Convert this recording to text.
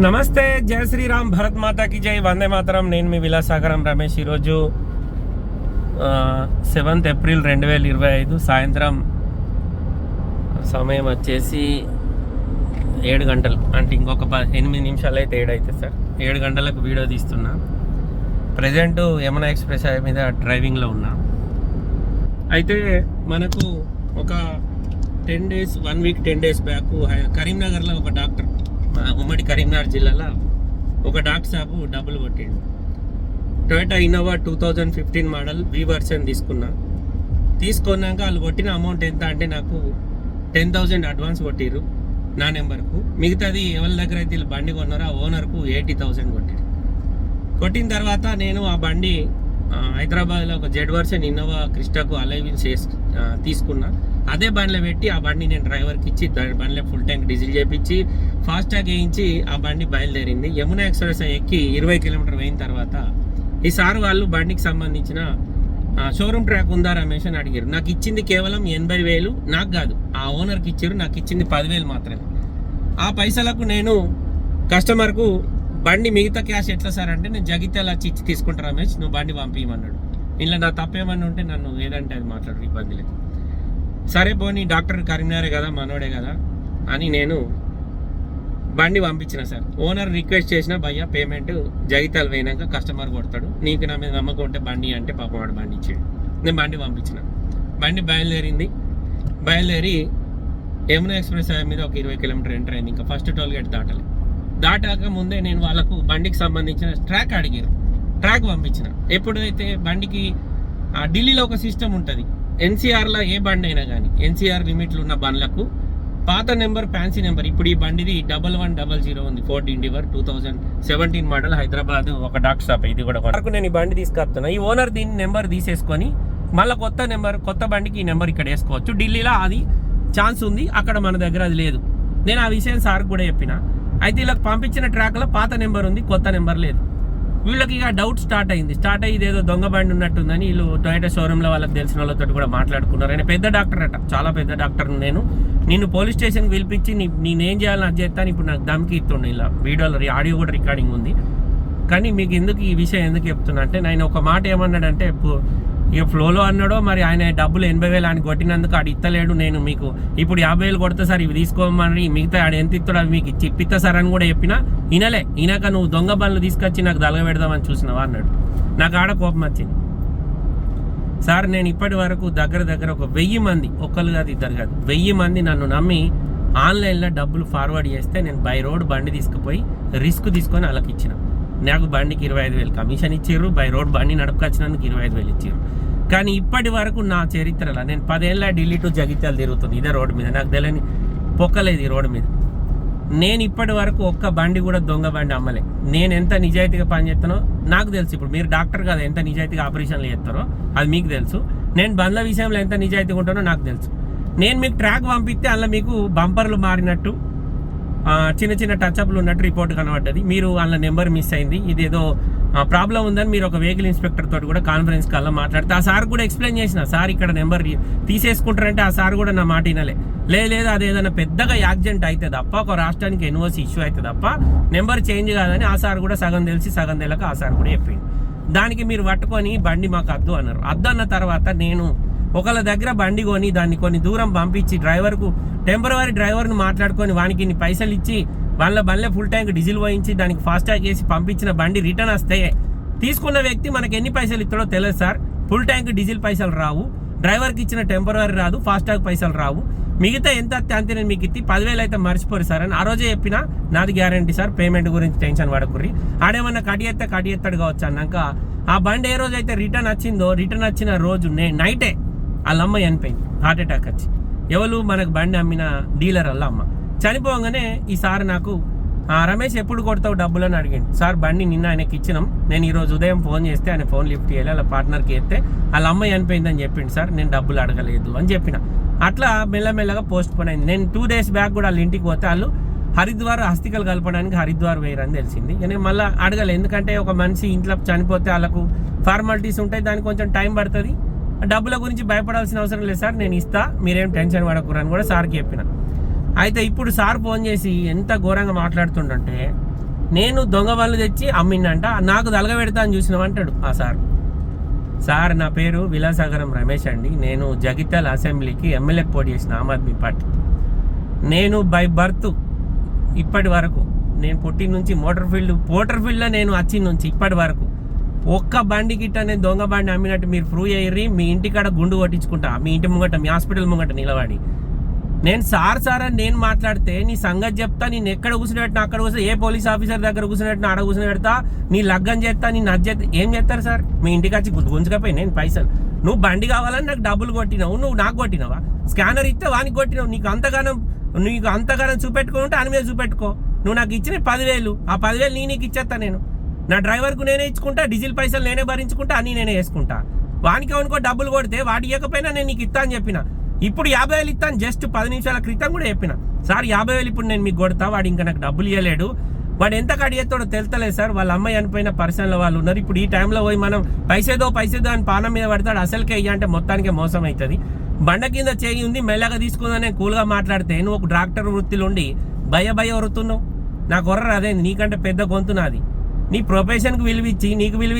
నమస్తే జయ శ్రీరామ్ భరత్ మాతాకి జై వందే మాతరం. నేను మీ విలాసాగరం రమేష్. ఈరోజు సెవెంత్ ఏప్రిల్ రెండు వేల ఇరవై ఐదు సాయంత్రం సమయం వచ్చేసి ఏడు గంటలు. అంటే ఇంకొక ప ఎనిమిది నిమిషాలు అయితే ఏడు అవుతుంది సార్. ఏడు గంటలకు వీడియో తీస్తున్నా. ప్రజెంట్ యమునా ఎక్స్ప్రెస్ హైవే మీద డ్రైవింగ్లో ఉన్నా. అయితే మనకు ఒక ten days one week ten days back కరీంనగర్లో ఒక డాక్టర్ మా ఉమ్మడి కరీంనగర్ జిల్లాలో ఒక డాక్టర్ షాపు డబ్బులు కొట్టిండు. Toyota Innova two thousand fifteen model V version తీసుకున్నా. తీసుకున్నాక వాళ్ళు కొట్టిన అమౌంట్ ఎంత అంటే నాకు టెన్ థౌజండ్ అడ్వాన్స్ కొట్టిరు నా నెంబర్కు. మిగతాది ఎవరి దగ్గర అయితే వీళ్ళు బండి కొన్నారో ఆ ఓనర్కు ఎయిటీ థౌజండ్ కొట్టిరు కొట్టిన తర్వాత నేను ఆ బండి హైదరాబాద్లో ఒక జెడ్ వర్షన్ ఇన్నోవా క్రిస్టాకు అలైవిన్స్ చేసి తీసుకున్నా. అదే బండిలో పెట్టి ఆ బండి నేను డ్రైవర్కి ఇచ్చి దాని బండిలో ఫుల్ ట్యాంక్ డీజిల్ చేపించి ఫాస్ట్ ట్యాగ్ వేయించి ఆ బండి బయలుదేరింది. యమునా ఎక్స్ప్రెస్ ఎక్కి ఇరవై కిలోమీటర్ అయిన తర్వాత ఈ సార్ వాళ్ళు బండికి సంబంధించిన షోరూమ్ ట్రాక్ ఉందా రమేష్ అని అడిగారు. నాకు ఇచ్చింది కేవలం ఎనభై వేలు. నాకు కాదు ఆ ఓనర్కి ఇచ్చారు. నాకు ఇచ్చింది పదివేలు మాత్రమే. ఆ పైసలకు నేను కస్టమర్కు బండి మిగతా క్యాష్ ఎట్లా సార్ అంటే నేను జగిత్యాల వచ్చి ఇచ్చి తీసుకుంటా రమేష్ నువ్వు బండి పంపించమన్నాడు ఇంట్లో నా తప్పేమన్నా ఉంటే నన్ను ఏదంటే అది మాట్లాడు ఇబ్బంది లేదు. సరే పోనీ డాక్టర్ కరీంనగరే కదా మనోడే కదా అని నేను బండి పంపించిన సార్. ఓనర్ రిక్వెస్ట్ చేసిన భయ్య పేమెంట్ జగిత్యాల పోయినాక కస్టమర్ కొడతాడు. నీకు నా మీద నమ్మకం ఉంటే బండి అంటే పాపం వాడు బండి ఇచ్చాడు. నేను బండి పంపించిన. బండి బయలుదేరింది. బయలుదేరి యమునా ఎక్స్ప్రెస్ మీద ఒక ఇరవై కిలోమీటర్ ఎంటర్ అయింది. ఇంకా ఫస్ట్ టోల్ గేట్ దాటాలి. దాటాక ముందే నేను వాళ్ళకు బండికి సంబంధించిన ట్రాక్ అడిగారు. ట్రాక్ పంపించిన. ఎప్పుడైతే బండికి ఆ, ఢిల్లీలో ఒక సిస్టమ్ ఉంటుంది. ఎన్సీఆర్లో ఏ బండి అయినా కానీ ఎన్సీఆర్ లిమిట్లు ఉన్న బండ్లకు పాత నెంబర్ ఫ్యాన్సీ నెంబర్. ఇప్పుడు ఈ బండిది డబల్ వన్ డబల్ జీరో ఉంది. Ford Endeavour two thousand seventeen model Hyderabad ఒక డాక్ షాప్ ఇది కూడా వరకు నేను ఈ బండి తీసుకొస్తున్నా. ఈ ఓనర్ దీని నెంబర్ తీసేసుకొని మళ్ళీ కొత్త నెంబర్ కొత్త బండికి ఈ నెంబర్ ఇక్కడ వేసుకోవచ్చు. ఢిల్లీలో అది ఛాన్స్ ఉంది. అక్కడ మన దగ్గర అది లేదు. నేను ఆ విషయం సార్ కూడా చెప్పిన. అయితే వీళ్ళకి పంపించిన ట్రాక్లో పాత నెంబర్ ఉంది కొత్త నెంబర్ లేదు. వీళ్ళకి ఇక డౌట్ స్టార్ట్ అయింది. స్టార్ట్ అయ్యి ఏదో దొంగ బండి ఉన్నట్టుందని వీళ్ళు టొయోటా షోరూంలో వాళ్ళకి తెలిసిన వాళ్ళతో కూడా మాట్లాడుకున్నారు. ఆయన పెద్ద డాక్టర్ అట చాలా పెద్ద డాక్టర్ నేను. నిన్ను పోలీస్ స్టేషన్కి పిలిపించి నీ నేనేం చేయాలని అది చేస్తాను ఇప్పుడు నాకు దమ్కి ఇస్తుండే ఇలా వీడియోలో ఆడియో కూడా రికార్డింగ్ ఉంది. కానీ మీకు ఎందుకు ఈ విషయం ఎందుకు చెప్తున్నా అంటే నేను ఒక మాట ఏమన్నాడంటే ఇక ఫ్లోలో అన్నాడో మరి ఆయన డబ్బులు ఎనభై వేలు ఆయన కొట్టినందుకు ఆడు ఇత్తలేడు నేను మీకు ఇప్పుడు యాభై వేలు కొడితే సార్ ఇవి తీసుకోమని మిగతా ఆడు ఎంత ఇస్తాడు అవి మీకు ఇచ్చి సార్ అని కూడా చెప్పినా వినలే. ఇనక నువ్వు దొంగ బండ్లు తీసుకొచ్చి నాకు దలగ పెడదామని చూసినావా అన్నాడు. నాకు ఆడ కోపం వచ్చింది. సార్ నేను ఇప్పటి వరకు దగ్గర దగ్గర ఒక వెయ్యి మంది ఒక్కరు కాదు ఇద్దరు కాదు వెయ్యి మంది నన్ను నమ్మి ఆన్లైన్లో డబ్బులు ఫార్వర్డ్ చేస్తే నేను బై రోడ్ బండి తీసుకుపోయి రిస్క్ తీసుకొని వాళ్ళకి ఇచ్చిన. నాకు బండికి ఇరవై ఐదు వేలు కమిషన్ ఇచ్చారు బై రోడ్ బండి నడపకొచ్చినందుకు ఇరవై ఐదు వేలు ఇచ్చారు. కానీ ఇప్పటి వరకు నా చరిత్రలో నేను పదేళ్ళ ఢిల్లీ టు జగిత్యాలు తిరుగుతుంది ఇదే రోడ్డు మీద నాకు తెలియని పొక్కలేదు ఈ రోడ్డు మీద. నేను ఇప్పటి వరకు ఒక్క బండి కూడా దొంగ బండి అమ్మలే. నేను ఎంత నిజాయితీగా పనిచేస్తానో నాకు తెలుసు ఇప్పుడు. మీరు డాక్టర్ కదా ఎంత నిజాయితీగా ఆపరేషన్లు చేస్తారో అది మీకు తెలుసు. నేను బండ్ల విషయంలో ఎంత నిజాయితీగా ఉంటానో నాకు తెలుసు. నేను మీకు ట్రాక్ పంపిస్తే అందులో మీకు బంపర్లు మారినట్టు చిన్న చిన్న టచ్అప్లు ఉన్నట్టు రిపోర్ట్ కనబడ్డది. మీరు వాళ్ళ నెంబర్ మిస్ అయింది. ఇది ఏదో ప్రాబ్లం ఉందని మీరు ఒక వెహికల్ ఇన్స్పెక్టర్ తోటి కూడా కాన్ఫరెన్స్ కాల్లో మాట్లాడితే ఆ సార్ కూడా ఎక్స్ప్లెయిన్ చేసిన సార్ ఇక్కడ నెంబర్ తీసేసుకుంటారంటే ఆ సార్ కూడా నా మాట వినలే. లేదు లేదు అది ఏదైనా పెద్దగా యాక్సిడెంట్ అయితే తప్ప ఒక రాష్ట్రానికి ఎన్ఓసి ఇష్యూ అయితే తప్ప నెంబర్ చేంజ్ కాదని ఆ సార్ కూడా సగం తెలిసి సగం తెలియక ఆ సార్ కూడా చెప్పింది దానికి మీరు పట్టుకొని బండి మాకు అద్దు అన్నారు. అద్దు అన్న తర్వాత నేను ఒకళ్ళ దగ్గర బండి కొని దాన్ని కొన్ని దూరం పంపించి డ్రైవర్కు టెంపరవరీ డ్రైవర్ను మాట్లాడుకొని వానికి ఇన్ని పైసలు ఇచ్చి వాళ్ళ బండ్లే ఫుల్ ట్యాంక్ డీజిల్ పోయించి దానికి ఫాస్ట్ ట్యాగ్ వేసి పంపించిన బండి రిటర్న్ వస్తే తీసుకున్న వ్యక్తి మనకి ఎన్ని పైసలు ఇస్తాడో తెలియదు సార్. ఫుల్ ట్యాంక్ డీజిల్ పైసలు రావు. డ్రైవర్కి ఇచ్చిన టెంపరవరీ రాదు ఫాస్ట్ ట్యాగ్ పైసలు రావు. మిగతా ఎంత వస్తే అంతే నేను మీకు ఇచ్చి పదివేలు అయితే మర్చిపోరు సార్ అని ఆ రోజే చెప్పిన నాది గ్యారంటీ సార్ పేమెంట్ గురించి టెన్షన్ పడకుర్రి. ఆడేమన్నా కటి ఎత్తే కటి ఎత్తాడు కావచ్చు అన్నాక ఆ బండి ఏ రోజు అయితే రిటర్న్ వచ్చిందో రిటర్న్ వచ్చిన రోజు నే నైటే వాళ్ళ అమ్మ చనిపోయింది. హార్ట్ అటాక్ వచ్చి. ఎవరు మనకు బండి అమ్మిన డీలర్ వాళ్ళ అమ్మ. చనిపోగానే ఈ సార్ నాకు "ఆ, రమేష్ ఎప్పుడు కొడతావు డబ్బులు? అని అడిగాడు. సార్ బండి నిన్న ఆయనకి ఇచ్చినాం. నేను ఈరోజు ఉదయం ఫోన్ చేస్తే ఆయన ఫోన్ లిఫ్ట్ చేయాలి వాళ్ళ పార్ట్నర్కి ఎత్తే వాళ్ళ అమ్మ చనిపోయిందని చెప్పిండు సార్ నేను డబ్బులు అడగలేదు అని చెప్పిన. అట్లా మెల్లమెల్లగా పోస్ట్ పోన్ అయింది. నేను టూ డేస్ బ్యాక్ కూడా వాళ్ళ ఇంటికి పోతే వాళ్ళు హరిద్వార్ హస్తికలు కలపడానికి హరిద్వార్ వేయరని తెలిసింది. నేను మళ్ళీ అడగలేదు ఎందుకంటే ఒక మనిషి ఇంట్లో చనిపోతే వాళ్ళకు ఫార్మాలిటీస్ ఉంటాయి దానికి కొంచెం టైం పడుతుంది. డబ్బుల గురించి భయపడాల్సిన అవసరం లేదు సార్ నేను ఇస్తా. మీరేం టెన్షన్ పడకూరని కూడా సార్కి చెప్పిన. అయితే ఇప్పుడు సార్ ఫోన్ చేసి ఎంత ఘోరంగా మాట్లాడుతుండంటే నేను దొంగ వాళ్ళు తెచ్చి అమ్మిండంట నాకు దలగబెడతా అని చూసినావు అంటాడు ఆ సార్. సార్ నా పేరు విలాసాగరం రమేష్ అండి. నేను జగిత్యాల అసెంబ్లీకి ఎమ్మెల్యే పోటీ చేసిన ఆమ్ ఆద్మీ పార్టీ. నేను బై బర్త్ ఇప్పటి వరకు నేను పుట్టిన నుంచి మోటార్ ఫీల్డ్ మోటార్ ఫీల్డ్లో నేను వచ్చిన నుంచి ఇప్పటి వరకు ఒక్క బండి గిట్ట నేను దొంగ బండి అమ్మినట్టు మీరు ప్రూవ్ అయ్యి మీ ఇంటికాడ గుండు కొట్టించుకుంటా మీ ఇంటి ముంగట మీ హాస్పిటల్ ముంగట నిలబడి. నేను సార్ సార్ అని నేను మాట్లాడితే నీ సంగతి చెప్తా నేను ఎక్కడ కూర్చునేట్టు అక్కడ కూర్చొని ఏ పోలీస్ ఆఫీసర్ దగ్గర కూర్చునేట్టు ఆడ కూర్చుని పెడతా నీ లగ్గం చేస్తా నీ నచ్చేస్తా ఏం చేస్తారు సార్? మీ ఇంటికి వచ్చి గుంజుకపోయి నేను పైసలు. నువ్వు బండి కావాలని నాకు డబ్బులు కొట్టినావు నువ్వు నాకు కొట్టినావా? స్కానర్ ఇస్తే వానికి కొట్టినావు నీకు అంతగానం నీకు అంతగానం చూపెట్టుకుంటే అని మీద చూపెట్టుకో. నువ్వు నాకు ఇచ్చిన పదివేలు ఆ పదివేలు నీ నీకు ఇచ్చేస్తా నేను. నా డ్రైవర్కు నేనే ఇచ్చుకుంటా డీజిల్ పైసలు నేనే భరించుకుంటా అన్నీ నేనే వేసుకుంటా వానికి అనుకో డబ్బులు కొడితే వాడు ఇవ్వకపోయినా నేను నీకు ఇస్తా అని చెప్పిన. ఇప్పుడు యాభై వేలు ఇస్తాను జస్ట్ పది నిమిషాల క్రితం కూడా చెప్పిన. సార్ యాభై వేలు ఇప్పుడు నేను మీకు కొడతా వాడు ఇంకా నాకు డబ్బులు ఇవ్వలేడు వాడు ఎంత కడిగేస్తాడో తెలుతలేదు సార్ వాళ్ళ అమ్మాయి అనిపోయిన పర్సన్ల వాళ్ళు ఉన్నారు. ఇప్పుడు ఈ టైంలో పోయి మనం పైసేదో పైసేదో అని పానం మీద పడతాడు అసలుకే ఇయ్య అంటే మొత్తానికి మోసం అవుతుంది. బండ కింద చేయి ఉంది మెల్లగా తీసుకుందని నేను కూల్గా మాట్లాడితే నువ్వు ఒక డాక్టర్ వృత్తిలో ఉండి భయ భయ వరుతున్నావు నాకు ఒర్ర అదే నీకంటే పెద్ద గొంతు నాది. నీ ప్రొఫెషన్కి విలువ ఇచ్చి నీకు విలువ